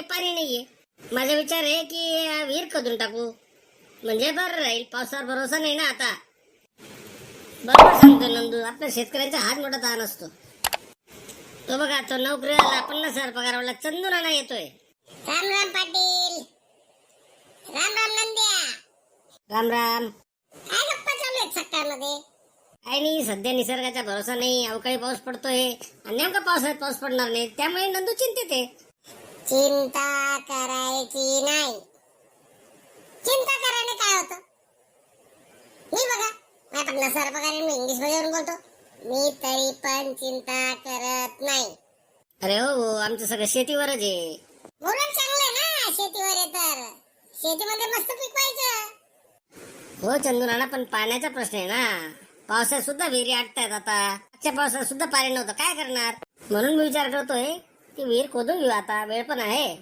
काही पाणी नाहीये. माझा विचार आहे की विहीर खोदून टाकू? म्हणजे बरं राहील पावसावर भरोसा नाही ना आता. बरोबर सांगतो नंदू आपल्या शेतकऱ्यांचा हात मोठा ताण असतो. तो बघा तो नोकरीला पन्नास हजार पगारवाला चंदू नाना येतोय. राम राम पाटील. राम राम नंद्या. राम राम. काय गप्पा चालू आहेत सकाळमध्ये? काही नाही सध्या निसर्गाचा भरोसा नाही. अवकाळी पाऊस पडतोय. आणि नेमका पावसाळ्यात पाऊस पडणार नाही. त्यामुळे नंदू चिंतित आहे. चिंता करायची नाही. चिंता करायला काय होतं? मी बघा मी हजार पगार आहे, मी इंग्लिशमध्ये बोलतो. मी तरी पण चिंता करत नाही. अरे हो हो, आमचं सगळं शेतीवरच आहे. बोलून चांगलं ना शेतीवर आहे तर. शेतीमध्ये मस्त पिकवायचं. हो चंदू नाना पण पाण्याचा प्रश्न आहे ना. पावसात सुद्धा विहिरी आटतायत आता. मागच्या पावसात सुद्धा पाणी नव्हतं. काय करणार? म्हणून मी विचार करतोय की विहीर खोदून घेऊ. आता वेळ पण आहे.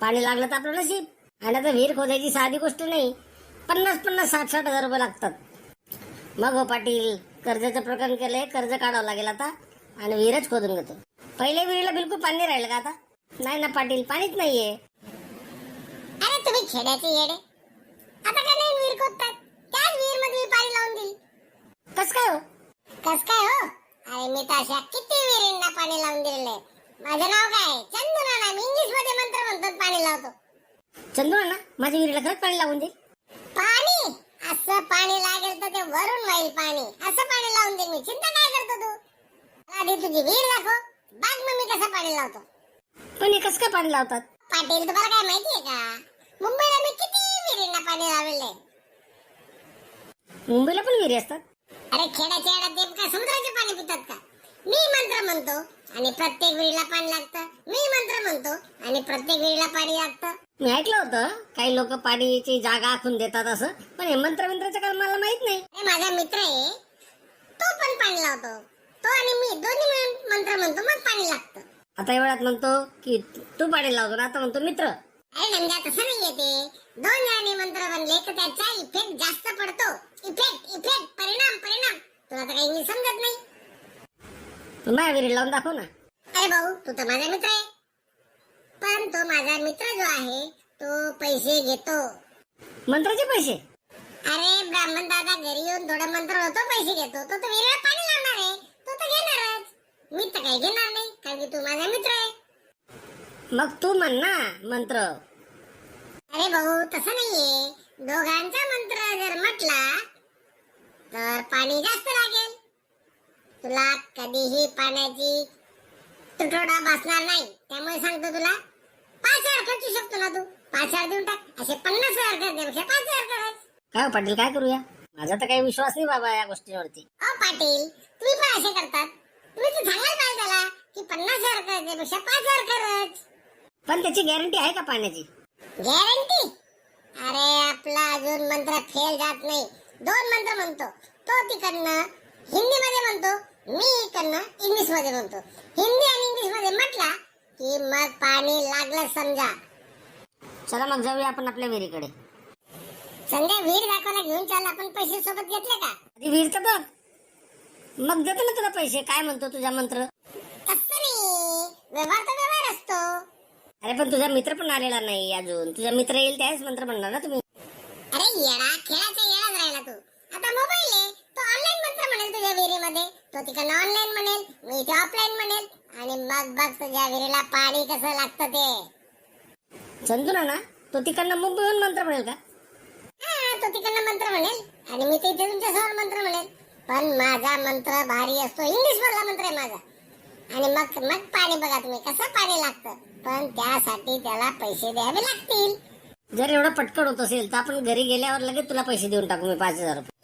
पाणी लागलं तर आपलं नशीब. आणि आता विहीर खोदायची साधी गोष्ट नाही. पन्नास पन्नास साठ साठ हजार रुपये लागतात. मग हो पाटील कर्जाचं प्रकरण केलंय. कर्ज काढावं लागेल आता. आणि विहीरच खोदून घेतो. पहिले विहिरीला बिलकुल पाणी राहिलं का आता? नाही ना पाटील पाणीच नाहीये. अरे तुम्ही खेड्याचे येडे. आता का नाही विहीर खोदतात? त्याच विहीरमध्ये पाणी लावून देईल. कस काय हो? कस काय हो? अरे मी तर अशा किती विहिरींना पाणी लावून दिलेलं आहे. माझं नाव काय? चंदू नाना. मी इंग्लिशमध्ये मंत्र म्हणतो पाणी लावतो. चंदू नाना माझ्या विहिरीला खरंच पाणी लागून दे. पाणी? असं पाणी लागेल तर ते वरून वाईल पाणी. असं पाणी लावून देईल मी. चिंता काय करतो तू? मला आधी तुझी विहीर दाखव. बाग मग मी कसं पाणी लावतो? पण हे कसं काय पाणी लावतात? पाटील तुम्हाला काय माहितीये का? मुंबईला मी किती विहिरींना पाणी लावलेलं मुंबईला पण विहिरी असतात? अरे खेड्याच्या येड्यात देव का समुद्राचे पाणी पितात का? मी मंत्र म्हणतो आणि प्रत्येक विहिरीला पाणी लागतं. मी मंत्र म्हणतो. आणि प्रत्येक विहिरीला पाणी लागतं. मी ऐकलं होतं. काही लोक पाणीची जागा आखून देतात असं. पण हे मंत्र मंत्राचं काय मला माहीत नाही. अरे माझा मित्र आहे. तो पण पाणी लावतो. तो आणि मी दोन्ही मिळून मंत्र म्हणतो. मग पाणी लागतं. आता एवढ्यात म्हणतो की तू पाणी लावतो ना आता म्हणतो मित्र. अरे नंद्या तसं नाही येते दोन जणांनी मंत्र बनले तर त्याचा इफेक्ट जास्त पडतो. इफेक्ट इफेक्ट परिणाम परिणाम. तुला तर काही समजत नाही. तू माझ्या विहिरी लावून दाखव ना. अरे भाऊ तू तर माझा मित्र आहे. पण तो माझा मित्र जो आहे तो पैसे घेतो. मंत्राचे पैसे? अरे ब्राह्मण दादा घरी येऊन थोडं मंत्र होतो पैसे घेतो. तो तर विहिरीला पाणी लावणार आहे. तो तर घेणारच. मी तर काही घेणार नाही कारण की तू माझा मित्र आहे. मग तू म्हण ना मंत्र. अरे भाऊ तसं नाहीये. दोघांचा मंत्र जर म्हटला तर पाणी जास्त लागेल. तुला कधीही पाण्याची तुटवडा भासणार नाही. त्यामुळे सांगतो तुला पाच हजार खर्चू शकतो ना तू. पाच हजार देऊन टाक. असे पन्नास हजार करण्यापेक्षा पाच हजार करत काय हो पाटील काय करूया? माझा तर काही विश्वास नाही बाबा या गोष्टीवरती. अहो पाटील तुम्ही पण असे करतात. तुम्ही तर सांगायला पाहिजे त्याला की पन्नास हजार करण्यापेक्षा पाच हजार करत. पण त्याची गॅरंटी आहे का पाण्याची? गॅरंटी? अरे आपला अजून मंत्र फेल जात नाही. दोन मंत्र म्हणतो. तो तिकडनं हिंदी मध्ये म्हणतो. मी इकडनं इंग्लिशमध्ये म्हणतो हिंदी आणि इंग्लिशमध्ये म्हटला की मग पाणी लागलं समजा. चला मग जाऊया आपण आपल्या विहिरीकडे. संध्या विहीर दाखवायला घेऊन चाल आपण पैसे सोबत घेतले का? आधी विहीर तर बघ. मग देतो ना तुला पैसे. काय म्हणतो तुझा मंत्र? नाही. व्यवहार तर व्यवहार असतो. अरे पण तुझा मित्र पण आलेला नाही अजून. तुझा मित्र येईल त्याच मंत्र म्हणणार ना तुम्ही. अरे येडा खेळाचा येडाच राहिला तू. आता मोबाईल आहे. तो ऑनलाईन मंत्र म्हणेल तुझ्या विहिरीमध्ये. तो तिकडनं ऑनलाईन म्हणेल मी इथे ऑफलाईन म्हणेल. आणि मग बघ तुझ्या विहिरीला पाणी कसं लागतं ते. चंदू ना तो तिकडनं मुंबईहून मंत्र म्हणेल का? हा तो तिकडनं मंत्र म्हणेल. आणि मी ते इथे तुमच्यासमोर मंत्र म्हणेल. पण माझा मंत्र भारी असतो. इंग्लिश मधला मंत्र आहे माझा. आणि मग मग पाणी बघा तुम्ही कसं पाणी लागतं. पण त्यासाठी त्याला पैसे द्यावे लागतील. जर एवढं पटकन होत असेल तर आपण घरी गेल्यावर लगेच तुला पैसे देऊन टाकू मी पाच हजार रुपये.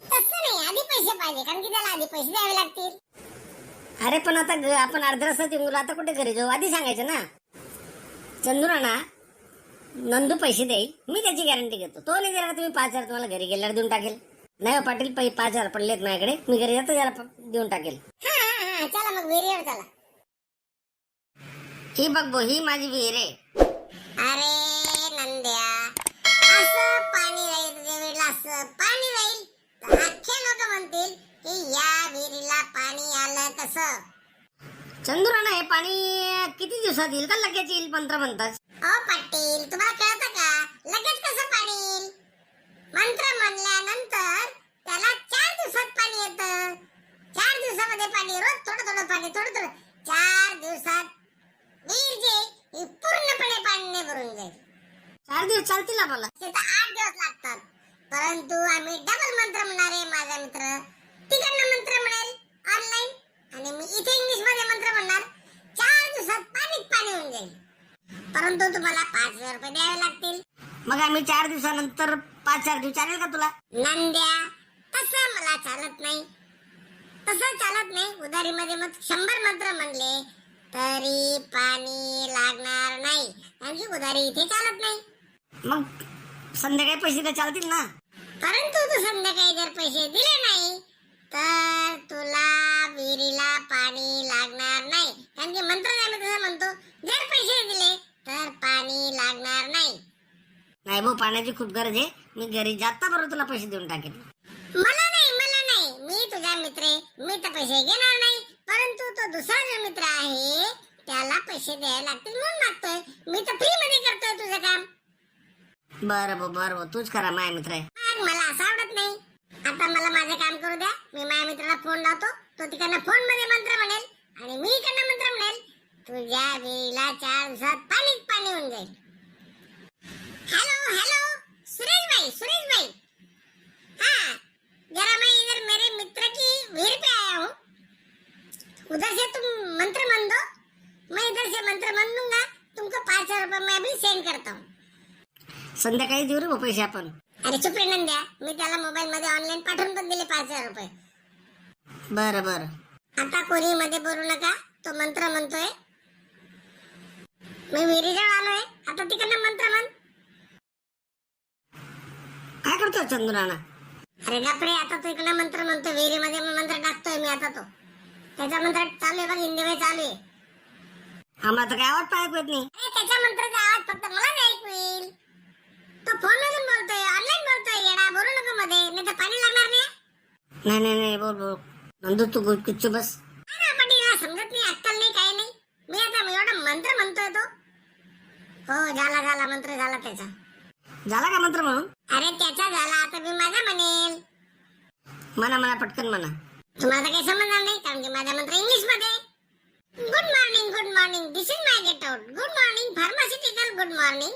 पाहिजे कारण की त्याला आधी पैसे द्यावे लागतील. अरे पण आता ग- आपण अर्ध्या रस्त्यात येऊन गेलो, आता कुठे घरी जाऊ? आधी सांगायचं ना. चंदू ना नंदू पैसे देईल मी त्याची गॅरंटी घेतो. तो नाही दिला का तुम्ही पाच हजार तुम्हाला घरी गेल्यावर देऊन टाकेल. नाही हो पाटील पै पाच हजार पडलेत माझ्याकडे. मी घरी जातो त्याला प- देऊन टाकेल. हा हा हा चला मग विहिरीवर चला. ही बघ बो ही माझी विहीर आहे. अरे नंद्या असं पाणी राहील तुझ्या विहिरीला असं पाणी म्हणतील की या विहिरीला पाणी आलं कसं चंदू राणा हे पाणी किती दिवसात येईल का? लगेच येईल मंत्र म्हणतात. अहो पाटील तुम्हाला कळतं का? लगेच कसं पाणी येईल? मंत्र म्हणल्यानंतर त्याला चार दिवसात पाणी येतं. चार दिवसामध्ये पाणी रोज थोडं थोडं पाणी थोडं थोडं. चार दिवसात विहीर जे ही पूर्णपणे पाण्याने भरून जाईल. चार दिवस चालतील आम्हाला आठ दिवस लागतात. परंतु आम्ही डबल मंत्र म्हणणार आहे माझा मित्र. तिकडनं मंत्र म्हणेल ऑनलाईन आणि मी इथे इंग्लिशमध्ये मंत्र म्हणणार चार दिवसात पाणीच पाणी होऊन जाईल. परंतु तुम्हाला पाच हजार रुपये द्यावे लागतील. मग आम्ही चार दिवसानंतर पाच चार दिवस चालेल का तुला? नंद्या तसं मला चालत नाही. तसं चालत नाही. उधारीमध्ये मग शंभर मंत्र म्हणले तरी पाणी लागणार नाही. की उधारी इथे चालत नाही. मग संध्याकाळी पैसे तर चालतील ना? परंतु तू संध्याकाळी जर पैसे दिले नाही तर तुला विहिरीला पाणी लागणार नाही. कारण की मंत्र तसं म्हणतो. जर पैसे दिले तर पाणी लागणार नाही. नाही भाऊ पाण्याची खूप गरज आहे. मी घरी जाता बरोबर तुला पैसे देऊन टाकेल मला नाही मला नाही. मी तुझा मित्र आहे. मी तर पैसे घेणार नाही. परंतु तो दुसरा जो मित्र आहे त्याला पैसे द्यायला लागतील म्हणून मागतोय. मी तर फ्री मध्ये करतोय तुझं काम. बरं भाऊ बरं भाऊ. तूच करा माझ्या मित्र आहे मग मला असं आवडत नाही आता मला माझं काम करू द्या. मी माझ्या मित्राला फोन लावतो. तो तिकडनं फोनमध्ये मंत्र म्हणेल आणि मी इकडनं मंत्र म्हणेल. तुझ्या वेळीला चार दिवसात पाणीच पाणी होऊन जाईल. हॅलो हॅलो सुरेश भाई सुरेश भाई हाँ जरा मैं इधर मेरे मित्र की विहीर पे आया हूँ उधर से तुम मंत्र मन दो मैं इधर से मंत्र मन दूंगा तुमको पाँच हजार रुपये मैं अभी सेंड करता हूँ। संध्याकाळी देऊ रे पैसे आपण. अरे चुप रे नंद्या. मी त्याला मोबाईल मध्ये ऑनलाईन पाठवून पण दिले पाच हजार रुपये. बरं बरं. आता कोणी मध्ये बोलू नका. तो मंत्र म्हणतोय. मी विहिरीजवळ आलोय. आता तिकडनं मंत्र म्हण. काय करतोय चंदू राणा? अरे बापरे आता तो इकडनं मंत्र म्हणतो विहिरीमध्ये मंत्र टाकतोय मी आता तो. त्याचा मंत्र चालू आहे बघ हिंदी चालू आहे. आम्हाला तर काय आवाज पाहत नाही. अरे त्याच्या मंत्राचा आवाज फक्त मला नाही ऐकू येईल. तो फोन मधून बोलतोय ऑनलाईन बोलतोय येडा बोलू नको मध्ये नाही तर पाणी लागणार नाही. नाही नाही नाही बोल बोल. नंदू तू गु- बस. पाटील हा समजत नाही अक्कल नाही काही नाही. मी आता एवढा मंत्र म्हणतोय तो. हो झाला झाला मंत्र झाला त्याचा. झाला का मंत्र म्हणून? अरे त्याचा झाला आता मी माझा म्हणेल. म्हणा म्हणा पटकन म्हणा. तुम्हाला तर काही समजणार नाही कारण की माझा मंत्र इंग्लिशमध्ये good morning good morning this is my get out good morning pharmaceutical good morning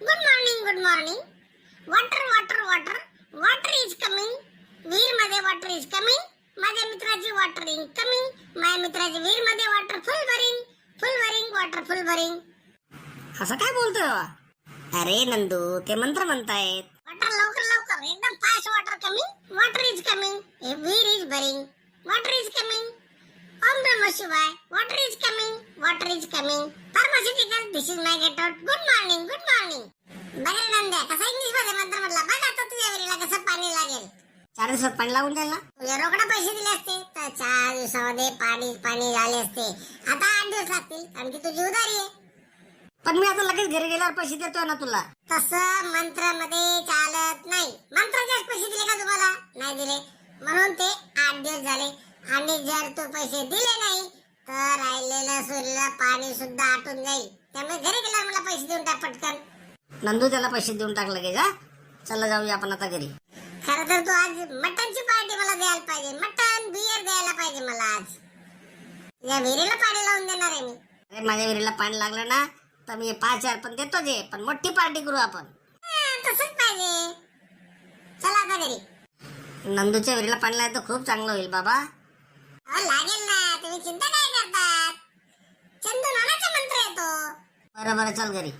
good morning good morning water water water water is coming विहीरमध्ये water is coming माझ्या मित्राची वॉटर इज कमिंग माझ्या मित्राची विहीरमध्ये वॉटर फुल भरिंग फुल भरिंग water फुल भरिंग असं काय बोलतोय बा? अरे नंदू ते मंत्र म्हणतायत. वॉटर लवकर लवकर. एकदम fast water coming water is coming विहीर इज भरिंग वॉटर इज कमिंग ओम नमः शिवाय water is coming water is coming pharmaceutical this is my get out good morning good morning बघा नंद्या कसा इंग्लिशमध्ये मंत्र म्हटला बघ आता तुझ्या विहिरीला कसं पाणी लागेल. चार दिवसात पाणी लागून जाईल ना? तुझ्या रोकडा पैसे दिले असते तर चार दिवसामध्ये पाणी पाणी झाले असते. आता आठ दिवस लागतील कारण की तुझी उधारी आहे. पण मी आता लगेच घरी गेल्यावर पैसे देतोय ना तुला? तसं मंत्रमध्ये चालत नाही. मंत्राचेच पैसे दिले का तुम्हाला? नाही दिले. म्हणून ते आठ दिवस झाले. आणि जर तू पैसे दिले नाही तर राहिलेलं सुरलेलं पाणी सुद्धा आटून जाईल. त्यामुळे घरी गेल्यावर मला पैसे देऊन टाक पटकन. नंदू त्याला पैसे देऊन टाक लगेच हा चला जाऊया आपण आता घरी. खरं तर तू आज मटनची पार्टी मला द्यायला पाहिजे. मटन बियर द्यायला पाहिजे मला आज. या विहिरीला पाणी लावून देणार आहे मी. अरे माझ्या विहिरीला पाणी लागलं ना तर मी पाच हजार पण देतो जे पण मोठी पार्टी करू आपण. तसंच पाहिजे. चला आता घरी. नंदूच्या विहिरीला पाणी लागलं तर खूप चांगलं होईल बाबा. अहो, लागेल ना. तुम्ही चिंता काय करतात? चंदू नानाचा मंत्र येतो. बरं बरं चल घरी.